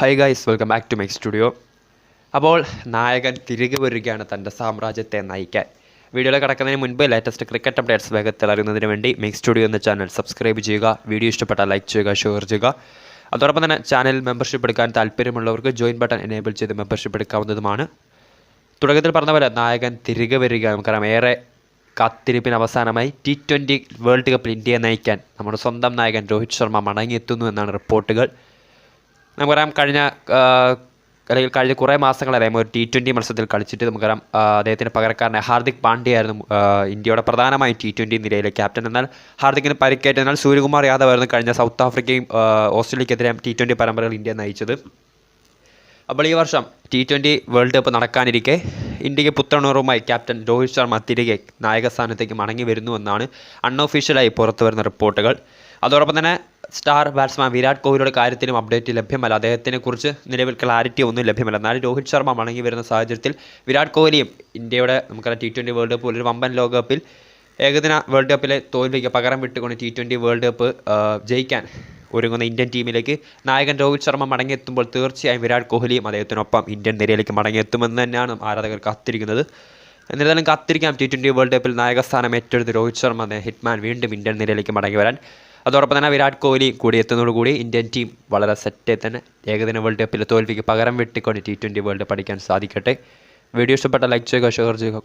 Hi guys welcome back to my studio അപ്പോൾ നായകൻ തിരികെ വരികയാണ് തന്റെ സാമ്രാജ്യത്തെ നയിക്കാൻ. വീഡിയോയിൽ കിടക്കുന്നതിന് മുൻപ് ലേറ്റസ്റ്റ് ക്രിക്കറ്റ് അപ്ഡേറ്റ്സ് വേഗത്തിൽ അറിയുന്നതിന് വേണ്ടി മിക്സ് സ്റ്റുഡിയോ എന്ന ചാനൽ സബ്സ്ക്രൈബ് ചെയ്യുക വീഡിയോ ഇഷ്ടപ്പെട്ടാൽ ലൈക്ക് ചെയ്യുക ഷെയർ ചെയ്യുക. അതോടൊപ്പം തന്നെ ചാനൽ മെമ്പർഷിപ്പ് എടുക്കാൻ താല്പര്യമുള്ളവർക്ക് ജോയിൻ ബട്ടൺ എനേബിൾ ചെയ്ത് മെമ്പർഷിപ്പ് എടുക്കാവുന്നതുമാണ്. തുടക്കത്തിൽ പറഞ്ഞ പോലെ നായകൻ തിരികെ വരിക നമുക്കറിയാം ഏറെ കാത്തിരിപ്പിന് അവസാനമായി ടി ട്വന്റി വേൾഡ് കപ്പിൽ ഇന്ത്യയെ നയിക്കാൻ നമ്മുടെ സ്വന്തം നായകൻ രോഹിത് ശർമ്മ മടങ്ങിയെത്തുന്നു എന്നാണ് റിപ്പോർട്ടുകൾ. നമുക്കറിയാം കഴിഞ്ഞ അല്ലെങ്കിൽ കഴിഞ്ഞ കുറേ മാസങ്ങളറിയാം ഒരു ടി ട്വന്റി മത്സരത്തിൽ കളിച്ചിട്ട് നമുക്കറിയാം അദ്ദേഹത്തിന്റെ പകരക്കാരനെ ഹാർദിക് പാണ്ഡ്യയായിരുന്നു ഇന്ത്യയുടെ പ്രധാനമായും ടി ട്വന്റി നിരയിലെ ക്യാപ്റ്റൻ. എന്നാൽ ഹാർദിക്കിന് പരിക്കേറ്റ എന്നാൽ സൂര്യകുമാർ യാദവ് ആയിരുന്നു കഴിഞ്ഞ സൗത്ത് ആഫ്രിക്കയും ഓസ്ട്രേലിയക്കെതിരെ ടി ട്വന്റി പരമ്പരകൾ ഇന്ത്യ നയിച്ചത്. അപ്പോൾ ഈ വർഷം ടി ട്വന്റി വേൾഡ് കപ്പ് നടക്കാനിരിക്കെ ഇന്ത്യയ്ക്ക് പുത്തണൂറുമായി ക്യാപ്റ്റൻ രോഹിത് ശർമ്മ തിരികെ നായകസ്ഥാനത്തേക്ക് മടങ്ങി വരുന്നുവെന്നാണ് അൺഒഫീഷ്യലായി പുറത്തു വരുന്ന റിപ്പോർട്ടുകൾ. അതോടൊപ്പം തന്നെ സ്റ്റാർ ബാറ്റ്സ്മാൻ വിരാട് കോഹ്ലിയുടെ കാര്യത്തിലും അപ്ഡേറ്റ് ലഭ്യമല്ല. അദ്ദേഹത്തിനെ കുറിച്ച് നിലവിൽ ക്ലാരിറ്റി ഒന്നും ലഭ്യമല്ല. എന്നാലും രോഹിത് ശർമ്മ മടങ്ങി വരുന്ന സാഹചര്യത്തിൽ വിരാട് കോഹ്ലിയും ഇന്ത്യയുടെ നമുക്കറിയാം ടി ട്വന്റി വേൾഡ് കപ്പ് പോലൊരു വമ്പൻ ലോകകപ്പിൽ ഏകദിന വേൾഡ് കപ്പിലെ തോൽവിക്ക് പകരം വിട്ടുകൊണ്ട് ടി ട്വന്റി വേൾഡ് കപ്പ് ജയിക്കാൻ ഒരുങ്ങുന്ന ഇന്ത്യൻ ടീമിലേക്ക് നായകൻ രോഹിത് ശർമ്മ മടങ്ങിയെത്തുമ്പോൾ തീർച്ചയായും വിരാട് കോഹ്ലിയും അദ്ദേഹത്തിനൊപ്പം ഇന്ത്യൻ നിരയിലേക്ക് മടങ്ങിയെത്തുമെന്ന് തന്നെയാണ് ആരാധകർ കാത്തിരിക്കുന്നത്. എന്നിരുന്നാലും കാത്തിരിക്കാം ടി ട്വന്റി വേൾഡ് കപ്പിൽ നായകസ്ഥാനം ഏറ്റെടുത്ത് രോഹിത് ശർമ്മ ഹിറ്റ്മാൻ വീണ്ടും ഇന്ത്യൻ നിരയിലേക്ക് മടങ്ങി വരാൻ. അതോടൊപ്പം തന്നെ വിരാട് കോഹ്ലി കൂടി എത്തുന്നതോടുകൂടി ഇന്ത്യൻ ടീം വളരെ സെറ്റായി തന്നെ ഏകദിന വേൾഡ് കപ്പിലെ തോൽവിക്ക് പകരം വെട്ടിക്കൊണ്ട് ടി ട്വന്റി വേൾഡ് കപ്പ് അടിക്കാൻ സാധിക്കട്ടെ. വീഡിയോ ഇഷ്ടപ്പെട്ട ലൈക്ക് ചെയ്യുക ഷെയർ ചെയ്യുക.